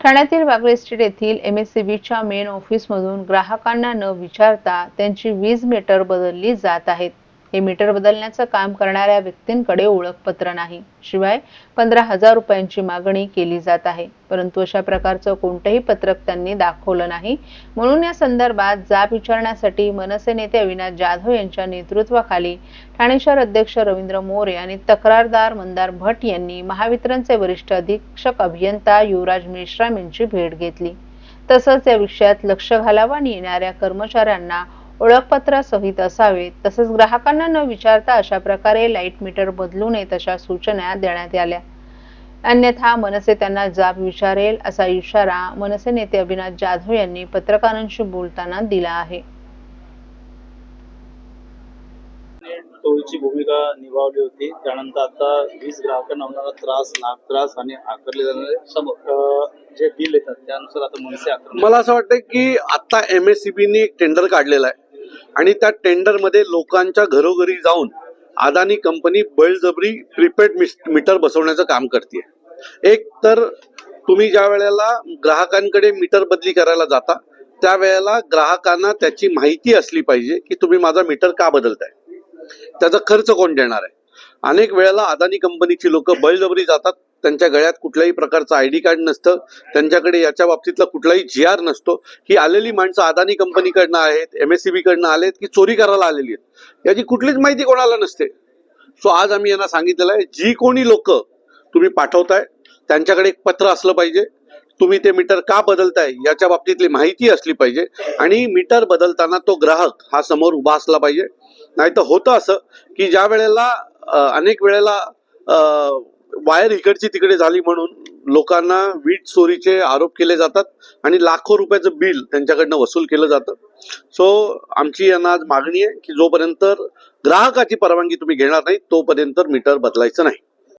ठाण्यातील वागळे स्ट्रीट येथील M S C बीच्या मेन ऑफिसमधून ग्राहकांना न विचारता त्यांची वीज मीटर बदलली जात आहेत हे मीटर बदलण्याचं काम करणाऱ्या व्यक्तींकडे ओळखपत्र नाही. शिवाय पंधरा हजार रुपयांची मागणी केली जात आहे. परंतु अशा प्रकारचं कोणतंही पत्रक त्यांनी दाखवलं नाही. म्हणून या संदर्भात जाब विचारण्यासाठी मनसे नेते अविनाश जाधव यांच्या नेतृत्वाखाली ठाणे शहर अध्यक्ष रवींद्र मोरे आणि तक्रारदार मंदार भट यांनी महावितरणचे वरिष्ठ अधीक्षक अभियंता युवराज मेश्राम यांची भेट घेतली. तसंच या विषयात लक्ष घालावं आणि येणाऱ्या कर्मचाऱ्यांना ओळखपत्र सहित असावेत तसंच ग्राहकांना न विचारता अशा प्रकारे लाइट मीटर बदलू नयेत अशा सूचना देण्यात आल्या. अन्यथा मनसे त्यांना जाब विचारेल असा इशारा मनसे नेते अविनाश जाधव यांनी पत्रकारांशी बोलताना दिला आहे. टोळीची भूमिका निभावली होती. त्यानंतर आता वीज ग्राहकांना होणारा त्रास नाग त्रास आणि आकारले जाणारे जे बिल येतात त्यानुसार आता मनसे मला असं वाटतं की आता एम एस सी बीने एक टेंडर काढलेला आहे. आणि त्या टेंडरमध्ये लोकांच्या घरोघरी जाऊन अदानी कंपनी बळजबरी प्रीपेड मीटर बसवण्याचं काम करते एक तर तुम्ही ज्या वेळेला ग्राहकांकडे मीटर बदली करायला जाता त्यावेळेला ग्राहकांना त्याची माहिती असली पाहिजे की तुम्ही माझा मीटर का बदलताय? त्याचा खर्च कोण देणार आहे? अनेक वेळेला अदानी कंपनीची लोक बळजबरी जातात त्यांच्या गळ्यात कुठल्याही प्रकारचं आय डी कार्ड नसतं. त्यांच्याकडे याच्या बाबतीतला कुठलाही जी आर नसतो. ही आलेली माणसं अदानी कंपनीकडनं आहेत एम एस सी बीकडनं आलेत की चोरी करायला आलेली आहेत. याची कुठलीच माहिती कोणाला नसते. सो आज आम्ही यांना सांगितलेलं आहे जी कोणी लोक तुम्ही पाठवताय त्यांच्याकडे एक पत्र असलं पाहिजे. तुम्ही ते मीटर का बदलताय याच्या बाबतीतली माहिती असली पाहिजे. आणि मीटर बदलताना तो ग्राहक हा समोर उभा असला पाहिजे. नाही तर होतं असं की ज्या वेळेला अनेक वेळेला वायर इकडची तिकडे झाली म्हणून लोकांना वीज चोरीचे आरोप केले जातात आणि लाखो रुपयाचं बिल त्यांच्याकडनं वसूल केलं जातं. सो आमची यांना आज मागणी आहे की जोपर्यंत ग्राहकाची परवानगी तुम्ही घेणार नाही तोपर्यंत मीटर बदलायचं नाही.